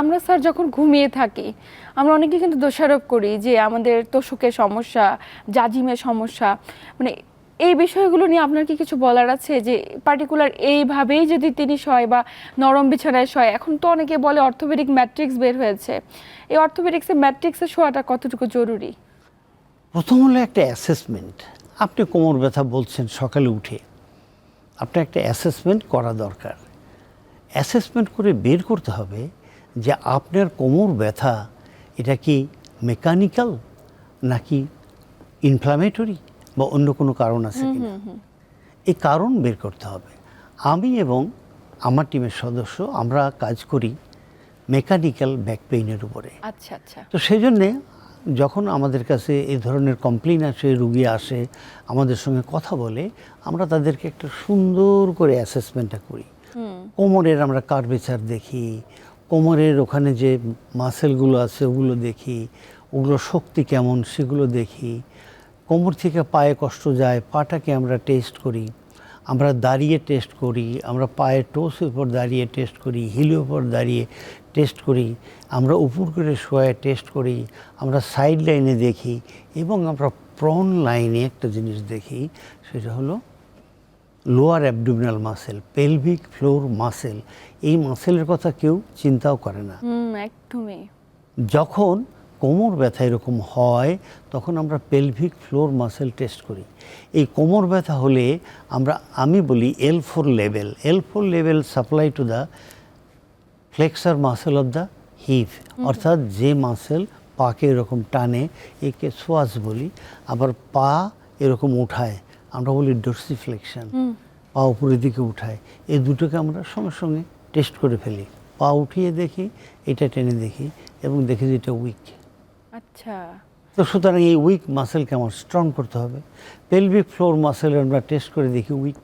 আমরা স্যার যখন ঘুমিয়ে থাকি, আমরা অনেকে কিন্তু দোষারোপ করি যে আমাদের তোষকের সমস্যা, জাজিমের সমস্যা। মানে এই বিষয়গুলো নিয়ে আপনার কি কিছু বলার আছে? যে পার্টিকুলার এইভাবেই যদি তিনি শয় বা নরম বিছানায় শয় এখন তো অনেকে বলে অর্থোপেডিক ম্যাট্রিক্স বের হয়েছে। এই অর্থোপেডিক্সের ম্যাট্রিক্সের শোয়াটা কতটুকু জরুরি? প্রথম হলো একটা অ্যাসেসমেন্ট আপনি কোমর ব্যথা বলছেন সকালে উঠে। আপনার একটা অ্যাসেসমেন্ট করা দরকার। অ্যাসেসমেন্ট করে বের করতে হবে যে আপনার কোমর ব্যথা এটা কি মেকানিক্যাল নাকি ইনফ্লামেটরি বা অন্য কোনো কারণ আছে কিনা? এই কারণ বের করতে হবে। আমি এবং আমার টিমের সদস্য আমরা কাজ করি মেকানিক্যাল ব্যাক পেইনের উপরে। আচ্ছা আচ্ছা। তো সেই জন্যে যখন আমাদের কাছে এই ধরনের কমপ্লেন আসে রুগী আসে আমাদের সঙ্গে কথা বলে আমরা তাদেরকে একটা সুন্দর করে অ্যাসেসমেন্টটা করি। কোমরের আমরা কার্ভেচার দেখি কোমরের ওখানে যে মাসেলগুলো আছে, ওগুলো দেখি, ওগুলো শক্তি কেমন সেগুলো দেখি। কোমর থেকে পায়ে কষ্ট যায়, পাটাকে আমরা টেস্ট করি, আমরা দাঁড়িয়ে টেস্ট করি, আমরা পায়ের টোসের উপর দাঁড়িয়ে টেস্ট করি হিলের উপর দাঁড়িয়ে টেস্ট করি, আমরা উপর করে শোয়ে টেস্ট করি, আমরা সাইড লাইনে দেখি এবং আমরা প্রন লাইনে একটা জিনিস দেখি, সেটা হলো lower abdominal muscle pelvic floor muscle এই মাসেলের কথা কেউ চিন্তাও করে না। একদমই। যখন কোমর ব্যথা এরকম হয় তখন আমরা পেলভিক ফ্লোর মাসেল টেস্ট করি। এই কোমর ব্যথা হলে আমরা আমি বলি L four level L four level supply to the flexor muscle of the hip অর্থাৎ যে মাসেল পাকে এরকম টানে একে সোয়াস বলি আবার পা এরকম উঠায়। আমরা বলি ডোর্সিফ্লেকশন পা উপরের দিকে উঠায় এই দুটোকে আমরা সঙ্গে সঙ্গে টেস্ট করে ফেলি। পা উঠিয়ে দেখি এটা টেনে দেখি এবং দেখি যে এটা উইক আচ্ছা। তো সুতরাং এই উইক মাসেলকে আমার স্ট্রং করতে হবে। পেলভিক ফ্লোর মাসেল আমরা টেস্ট করে দেখি উইক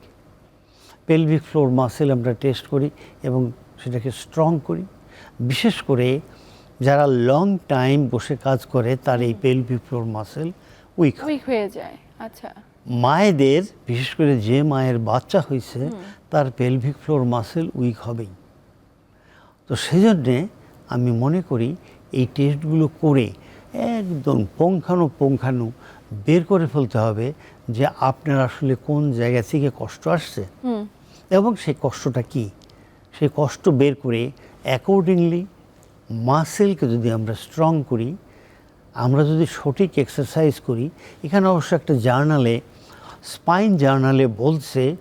পেলভিক ফ্লোর মাসেল আমরা টেস্ট করি এবং সেটাকে স্ট্রং করি। বিশেষ করে যারা লং টাইম বসে কাজ করে তার এই pelvic floor muscle weak weak হয়ে যায়। আচ্ছা। মায়েদের বিশেষ করে যে মায়ের বাচ্চা হয়েছে তার পেলভিক ফ্লোর মাসেল উইক হবেই। তো সেজন্যে আমি মনে করি এই টেস্টগুলো করে একদম পঙ্খানু পঙ্খানু বের করে ফেলতে হবে যে আপনার আসলে কোন জায়গা থেকে কষ্ট আসছে। এবং সেই কষ্টটা কি? সেই কষ্ট বের করে অ্যাকর্ডিংলি মাসেলকে যদি আমরা স্ট্রং করি আমরা যদি সঠিক এক্সারসাইজ করি এখানে অবশ্য একটা জার্নালে স্পাইন জার্নালে বলছে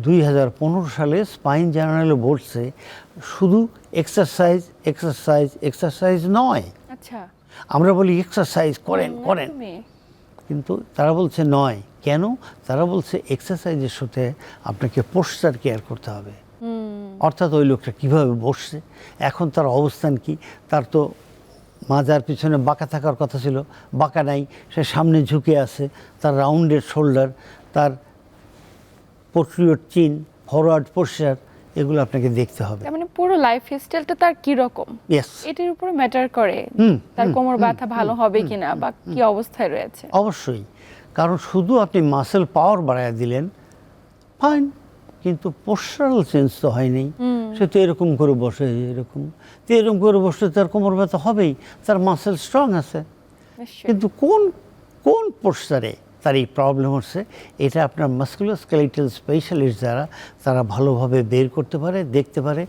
দুই হাজার পনেরো সালে স্পাইন জার্নালে বলছে শুধু এক্সারসাইজ এক্সারসাইজ এক্সারসাইজ নয়। আচ্ছা। আমরা বলি এক্সারসাইজ করেন করেন। কিন্তু তারা বলছে নয়। কেন? তারা বলছে এক্সারসাইজের সাথে আপনাকে পোস্টার কেয়ার করতে হবে। অর্থাৎ ওই লোকটা কীভাবে বসছে? এখন তার অবস্থান কি? তার তো মাজার পিছনে বাঁকা থাকার কথা ছিল বাঁকা নাই সে সামনে ঝুঁকে আছে তার রাউন্ডেড শোল্ডার তার পোট্রিয়ট চিন ফরওয়ার্ড পোস্টার এগুলো আপনাকে দেখতে হবে। মানে পুরো লাইফ স্টাইলটা তার কি রকম? এটার উপর ম্যাটার করে। তার কোমর ব্যথা ভালো হবে কিনা বা কি অবস্থায় রয়েছে? অবশ্যই। কারণ শুধু আপনি মাসেল পাওয়ার বাড়ায় দিলেন ফাইন কিন্তু পোস্টারাল চেঞ্জ তো হয়নি। সে তো এরকম করে বসে এরকম। তো এরকম করে বসে তার কোমর ব্যথা হবেই তার মাসেল স্ট্রং আছে। কিন্তু কোন কোন পোস্টারে তার এই প্রবলেম হচ্ছে এটা আপনার মাস্কুলোস্কেলিটাল স্পেশালিস্ট যারা তারা ভালোভাবে বের করতে পারে দেখতে পারে